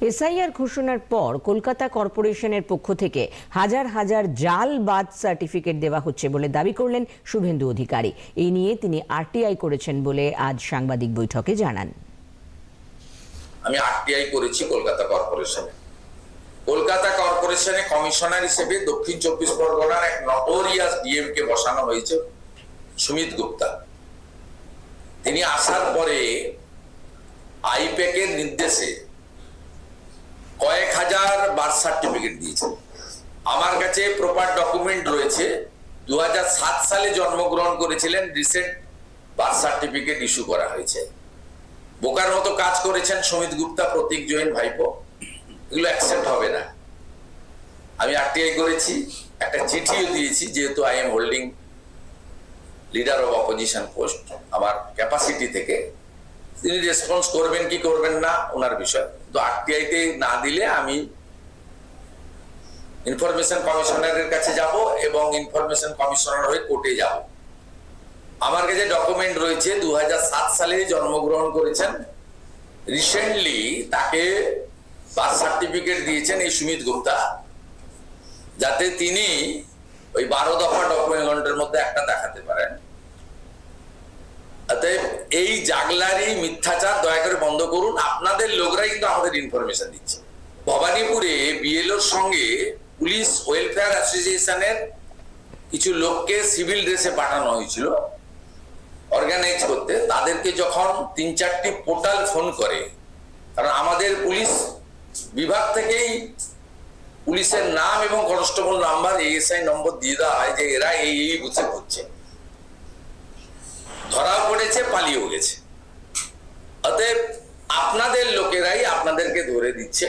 SIR ঘোষণার পর কলকাতা কর্পোরেশনের পক্ষ থেকে হাজার হাজার জাল বাদ সার্টিফিকেট দেওয়া হচ্ছে বলে দাবি করলেন শুভেন্দু অধিকারী। এই নিয়ে তিনি আরটিআই করেছেন বলে আজ সাংবাদিক বৈঠকে জানান। আমি আরটিআই করেছি কলকাতা কর্পোরেশনে। কলকাতা কর্পোরেশনে কমিশনার হিসেবে দক্ষিণ চব্বিশ পরগনার এক নটোরিয়াস ডিএম কে বসানো হয়েছে, সুমিত গুপ্তা। তিনি আসার পরে আইপ্যাকের নির্দেশে হাজার বার্থ সার্টিফিকেট দিয়েছেন আমার কাছে প্রপার ডকুমেন্ট রয়েছে। দুহাজার সাত সালে জন্মগ্রহণ করেছিলেন রিসেন্ট বার্থ সার্টিফিকেট ইস্যু করা হয়েছে। বোকার মতো কাজ করেছেন সমিত গুপ্তা, প্রতীক জৈন, ভাইপো। এগুলো অ্যাকসেপ্ট হবে না। আমি আরটিআই করেছি, একটা চিঠিও দিয়েছি, যেহেতু I am holding leader of opposition post আমার ক্যাপাসিটি থেকে। তিনি রেসপন্স করবেন, কি করবেন না, ওনার বিষয়। তো আরটিআইতে না দিলে আমি ইনফরমেশন কমিশনারের কাছে যাব এবং ইনফরমেশন কমিশনার হয়ে কোর্টে যাব। আমার কাছে ডকুমেন্ট রয়েছে দু সালে জন্মগ্রহণ করেছেন। রিসেন্টলি তাকে বার্থ সার্টিফিকেট দিয়েছেন এই সুমিত গুপ্তা, যাতে তিনি ওই বারো দফা ডকুমেন্টের মধ্যে একটা দেখাতে পারেন। এই জাগলারি মিথ্যাচার দয়া করে বন্ধ করুন। আপনাদের লোকরাই কিন্তু আমাদের ইনফরমেশন দিচ্ছে। ভবানীপুরে বিএলওর সঙ্গে পুলিশ ওয়েলফেয়ার অ্যাসোসিয়েশনের কিছু লোককে সিভিল ড্রেসে পাঠানো হয়েছিল অর্গানাইজ করতে। তাদেরকে যখন তিন চারটি পোর্টাল ফোন করে, কারণ আমাদের পুলিশ বিভাগ থেকেই পুলিশের নাম এবং কনস্টেবল নাম্বার এএসআই নম্বর দিয়ে দেওয়া হয় যে এরা এই এই বুঝে করছে ধরা পড়েছে পালিয়েও গেছে। অতএব আপনাদের লোকেরাই আপনাদেরকে ধরে দিচ্ছে।